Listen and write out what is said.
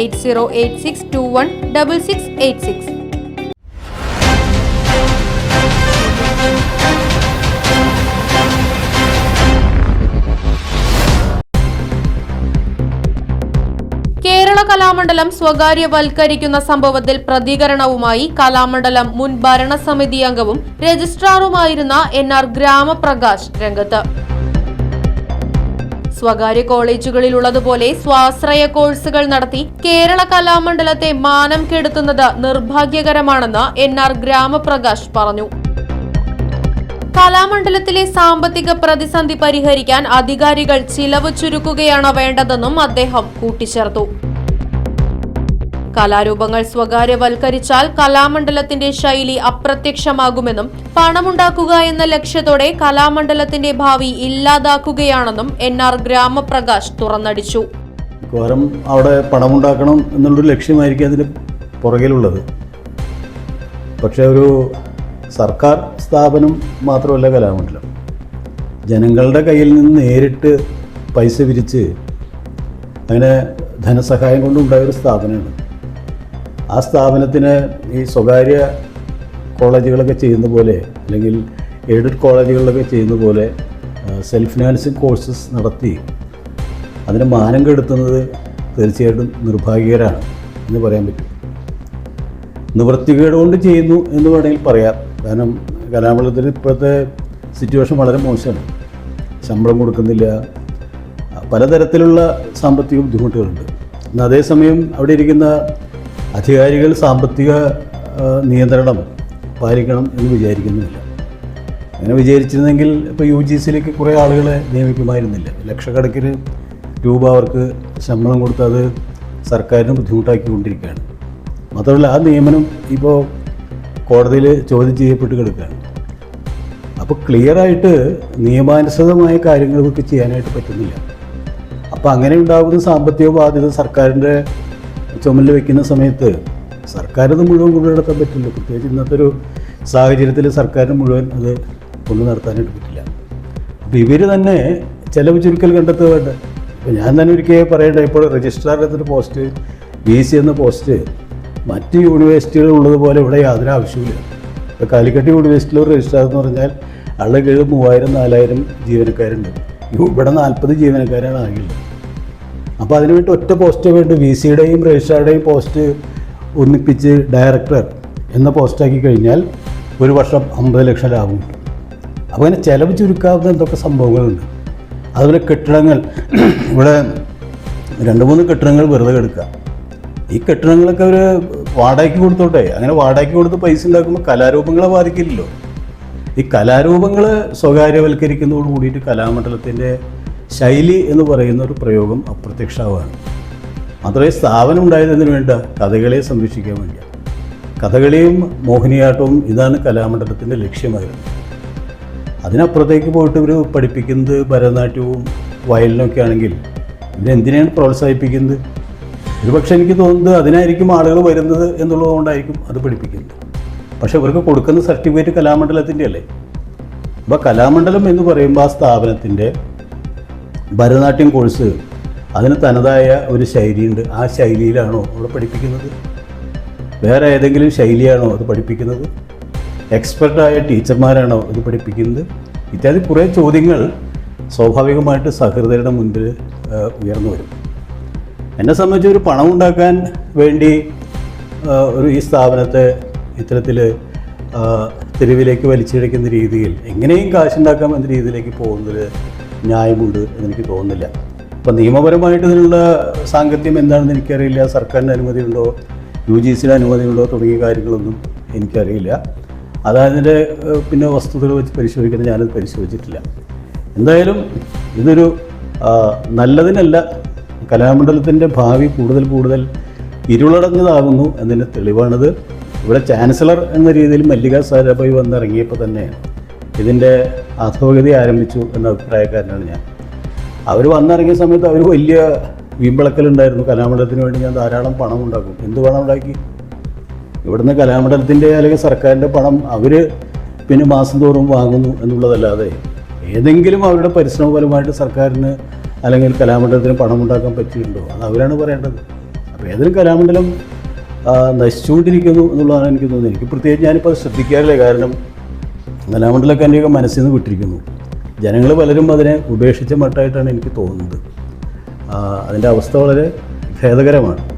Eight zero eight six two one double six eight six. Kerala Kalamandalam സ്വകാര്യവൽക്കരിക്കുന്ന സംഭവത്തിൽ പ്രതികരണവുമായി കലാമണ്ഡലം മുൻ ഭരണസമിതി അംഗവും രജിസ്ട്രാറുമായിരുന്ന എൻ ആർ ഗ്രാമപ്രകാശ് രംഗത്ത്. സ്വകാര്യ കോളേജുകളിലുള്ളതുപോലെ സ്വാശ്രയ കോഴ്സുകൾ നടത്തി കേരള കലാമണ്ഡലത്തെ മാനം കെടുത്തുന്നത് നിർഭാഗ്യകരമാണെന്ന് എൻ ആർ ഗ്രാമപ്രകാശ് പറഞ്ഞു. കലാമണ്ഡലത്തിലെ സാമ്പത്തിക പ്രതിസന്ധി പരിഹരിക്കാൻ അധികാരികൾ ചിലവ് ചുരുക്കുകയാണ് വേണ്ടതെന്നും അദ്ദേഹം കൂട്ടിച്ചേർത്തു. കലാരൂപങ്ങൾ സ്വകാര്യവൽക്കരിച്ചാൽ കലാമണ്ഡലത്തിന്റെ ശൈലി അപ്രത്യക്ഷമാകുമെന്നും പണമുണ്ടാക്കുക എന്ന ലക്ഷ്യത്തോടെ കലാമണ്ഡലത്തിന്റെ ഭാവി ഇല്ലാതാക്കുകയാണെന്നും എൻ ആർ ഗ്രാമപ്രകാശ് തുറന്നടിച്ചു. അവിടെ പണമുണ്ടാക്കണം എന്നുള്ളൊരു ലക്ഷ്യമായിരിക്കും അതിന് പുറകിലുള്ളത്. പക്ഷേ ഒരു സർക്കാർ സ്ഥാപനം മാത്രമല്ല കലാമണ്ഡലം. ജനങ്ങളുടെ കയ്യിൽ നിന്ന് നേരിട്ട് പൈസ വിരിച്ച് അങ്ങനെ ധനസഹായം കൊണ്ടുണ്ടായൊരു സ്ഥാപനമാണ്. ആ സ്ഥാപനത്തിന് ഈ സ്വകാര്യ കോളേജുകളൊക്കെ ചെയ്യുന്ന പോലെ അല്ലെങ്കിൽ എയ്ഡഡ് കോളേജുകളിലൊക്കെ ചെയ്യുന്ന പോലെ സെൽഫ് ഫിനാൻസിങ് കോഴ്സസ് നടത്തി അതിന് മാനം കെടുത്തുന്നത് തീർച്ചയായിട്ടും നിർഭാഗ്യകരാണ് എന്ന് പറയാൻ പറ്റും. നിവൃത്തികേട് കൊണ്ട് ചെയ്യുന്നു എന്ന് വേണമെങ്കിൽ പറയാം. കാരണം കലാമണ്ഡലത്തിന് ഇപ്പോഴത്തെ സിറ്റുവേഷൻ വളരെ മോശമാണ്. ശമ്പളം കൊടുക്കുന്നില്ല. പലതരത്തിലുള്ള സാമ്പത്തിക ബുദ്ധിമുട്ടുകളുണ്ട്. എന്നാൽ അതേസമയം അവിടെ ഇരിക്കുന്ന അധികാരികൾ സാമ്പത്തിക നിയന്ത്രണം പാലിക്കണം എന്ന് വിചാരിക്കുന്നില്ല. അങ്ങനെ വിചാരിച്ചിരുന്നെങ്കിൽ ഇപ്പോൾ യു ജി സിയിലേക്ക് കുറേ ആളുകളെ നിയമിക്കുമായിരുന്നില്ല. ലക്ഷക്കണക്കിന് രൂപ അവർക്ക് ശമ്പളം കൊടുത്ത് അത് സർക്കാരിന് ബുദ്ധിമുട്ടാക്കിക്കൊണ്ടിരിക്കുകയാണ്. മാത്രമല്ല ആ നിയമനം ഇപ്പോൾ കോടതിയിൽ ചോദ്യം ചെയ്യപ്പെട്ട് കിടക്കുകയാണ്. അപ്പോൾ ക്ലിയറായിട്ട് നിയമാനുസൃതമായ കാര്യങ്ങളൊക്കെ ചെയ്യാനായിട്ട് പറ്റുന്നില്ല. അപ്പോൾ അങ്ങനെ ഉണ്ടാകുന്ന സാമ്പത്തിക ബാധ്യത സർക്കാരിന്റെ ചുമലിൽ വെക്കുന്ന സമയത്ത് സർക്കാരത് മുഴുവൻ കൊണ്ടുനടത്താൻ പറ്റില്ല. പ്രത്യേകിച്ച് ഇന്നത്തെ ഒരു സാഹചര്യത്തിൽ സർക്കാർ മുഴുവൻ അത് കൊണ്ടു നടത്താനായിട്ട് പറ്റില്ല. അപ്പോൾ ഇവർ തന്നെ ചിലവ് ചുരുക്കൽ കണ്ടെത്തുക വേണ്ട. ഇപ്പോൾ ഞാൻ തന്നെ ഒരിക്കൽ പറയട്ടെ ഇപ്പോൾ രജിസ്ട്രാർ എന്നൊരു പോസ്റ്റ് ബി സി എന്ന പോസ്റ്റ് മറ്റ് യൂണിവേഴ്സിറ്റികൾ ഉള്ളതുപോലെ ഇവിടെ യാതൊരു ആവശ്യമില്ല ഇപ്പോൾ കാലിക്കട്ട് യൂണിവേഴ്സിറ്റിയിൽ രജിസ്ട്രാർ എന്ന് പറഞ്ഞാൽ ആളുടെ കീഴിൽ മൂവായിരം നാലായിരം ജീവനക്കാരുണ്ട്. ഇവിടെ നാൽപ്പത് ജീവനക്കാരാണ് ആകെയുള്ളത് അപ്പോൾ അതിനുവേണ്ടി ഒറ്റ പോസ്റ്റേ വേണ്ടി വി സിയുടെയും രജിസ്ട്രാറുടെയും പോസ്റ്റ് ഒന്നിപ്പിച്ച് ഡയറക്ടർ എന്ന പോസ്റ്റാക്കി കഴിഞ്ഞാൽ ഒരു വർഷം അമ്പത് ലക്ഷം ലാഭം അപ്പോൾ അങ്ങനെ ചിലവ് ചുരുക്കാവുന്ന എന്തൊക്കെ സംഭവങ്ങളുണ്ട്? അതുപോലെ കെട്ടിടങ്ങൾ. ഇവിടെ രണ്ട് മൂന്ന് കെട്ടിടങ്ങൾ വെറുതെ എടുക്കുക ഈ കെട്ടിടങ്ങളൊക്കെ അവർ വാടകയ്ക്ക് കൊടുത്തോട്ടെ. അങ്ങനെ വാടകയ്ക്ക് കൊടുത്ത് പൈസ ഉണ്ടാക്കുമ്പോൾ കലാരൂപങ്ങളെ ബാധിക്കില്ലല്ലോ. ഈ കലാരൂപങ്ങൾ സ്വകാര്യവൽക്കരിക്കുന്നതോട് കൂടിയിട്ട് കലാമണ്ഡലത്തിന്റെ ശൈലി എന്ന് പറയുന്ന ഒരു പ്രയോഗം അപ്രത്യക്ഷമാവുകയാണ്. മാത്രമേ സ്ഥാപനം ഉണ്ടായതിനു വേണ്ട കഥകളെ സംരക്ഷിക്കാൻ വേണ്ടിയാണ്. കഥകളിയും മോഹിനിയാട്ടവും ഇതാണ് കലാമണ്ഡലത്തിന്റെ ലക്ഷ്യമായിരുന്നത്. അതിനപ്പുറത്തേക്ക് പോയിട്ട് ഇവർ പഠിപ്പിക്കുന്നത് ഭരതനാട്യവും വയലിനൊക്കെ ആണെങ്കിൽ ഇവരെന്തിനാണ് പ്രോത്സാഹിപ്പിക്കുന്നത്? ഒരുപക്ഷെ എനിക്ക് തോന്നുന്നത് അതിനായിരിക്കും ആളുകൾ വരുന്നത് എന്നുള്ളതുകൊണ്ടായിരിക്കും അത് പഠിപ്പിക്കുന്നത്. പക്ഷേ ഇവർക്ക് കൊടുക്കുന്ന സർട്ടിഫിക്കറ്റ് കലാമണ്ഡലത്തിന്റെ അല്ലേ? അപ്പോൾ കലാമണ്ഡലം എന്ന് പറയുമ്പോൾ ആ സ്ഥാപനത്തിന്റെ ഭരതനാട്യം കോഴ്സ് അതിന് തനതായ ഒരു ശൈലിയുണ്ട്. ആ ശൈലിയിലാണോ അവിടെ പഠിപ്പിക്കുന്നത്? വേറെ ഏതെങ്കിലും ശൈലിയാണോ അത് പഠിപ്പിക്കുന്നത്? എക്സ്പെർട്ടായ ടീച്ചർമാരാണോ ഇത് പഠിപ്പിക്കുന്നത്? ഇത്യാദി കുറേ ചോദ്യങ്ങൾ സ്വാഭാവികമായിട്ട് സഹൃദയരുടെ മുൻപിൽ ഉയർന്നു വരും. എന്നെ സംബന്ധിച്ച് ഒരു പണം ഉണ്ടാക്കാൻ വേണ്ടി ഒരു ഈ സ്ഥാപനത്തെ ഇത്തരത്തിൽ തെരുവിലേക്ക് വലിച്ചിഴക്കുന്ന രീതിയിൽ എങ്ങനെയും കാശുണ്ടാക്കാം എന്ന രീതിയിലേക്ക് പോകുന്നത് ന്യായമുണ്ട് എന്നെനിക്ക് തോന്നുന്നില്ല. ഇപ്പം നിയമപരമായിട്ട് ഇതിനുള്ള സാങ്കത്യം എന്താണെന്ന് എനിക്കറിയില്ല. സർക്കാരിന്റെ അനുമതിയുണ്ടോ? യു ജി സിയുടെ അനുമതിയുണ്ടോ? തുടങ്ങിയ കാര്യങ്ങളൊന്നും എനിക്കറിയില്ല. അതതിന്റെ ഏഹ്, പിന്നെ വസ്തുതകൾ വെച്ച് പരിശോധിക്കുന്നത് ഞാനത് പരിശോധിച്ചിട്ടില്ല. എന്തായാലും ഇതൊരു നല്ലതിനല്ല. കലാമണ്ഡലത്തിന്റെ ഭാവി കൂടുതൽ കൂടുതൽ ഇരുളടഞ്ഞതാകുന്നു എന്നതിന്റെ തെളിവാണിത്. ഇവിടെ ചാൻസലർ എന്ന രീതിയിൽ മല്ലിക സാരാഭായി വന്നിറങ്ങിയപ്പോൾ തന്നെ ഇതിന്റെ അധോഗതി ആരംഭിച്ചു എന്ന അഭിപ്രായക്കാരനാണ് ഞാൻ. അവർ വന്നിറങ്ങിയ സമയത്ത് അവർ വലിയ വീമ്പിളക്കലുണ്ടായിരുന്നു. കലാമണ്ഡലത്തിന് വേണ്ടി ഞാൻ ധാരാളം പണം ഉണ്ടാക്കും. എന്ത് പണം ഉണ്ടാക്കി? ഇവിടുന്ന് കലാമണ്ഡലത്തിന്റെ അല്ലെങ്കിൽ സർക്കാരിന്റെ പണം അവർ പിന്നെ മാസം തോറും വാങ്ങുന്നു എന്നുള്ളതല്ലാതെ ഏതെങ്കിലും അവരുടെ പരിശ്രമഫലമായിട്ട് സർക്കാരിന് അല്ലെങ്കിൽ കലാമണ്ഡലത്തിന് പണം ഉണ്ടാക്കാൻ പറ്റിയിട്ടുണ്ടോ? അത് അവരാണ് പറയേണ്ടത്. അപ്പോൾ ഏതെങ്കിലും കലാമണ്ഡലം നശിച്ചുകൊണ്ടിരിക്കുന്നു എന്നുള്ളതാണ് എനിക്ക് തോന്നുന്നത്. എനിക്ക് പ്രത്യേകിച്ച് ഞാനിപ്പോൾ ശ്രദ്ധിക്കാറില്ല. കാരണം കലാമണ്ഡലമൊക്കെ എന്റെയൊക്കെ മനസ്സിൽ നിന്ന് വിട്ടിരിക്കുന്നു. ജനങ്ങൾ പലരും അതിനെ ഉപേക്ഷിച്ച മട്ടായിട്ടാണ് എനിക്ക് തോന്നുന്നത്. അതിന്റെ അവസ്ഥ വളരെ ഖേദകരമാണ്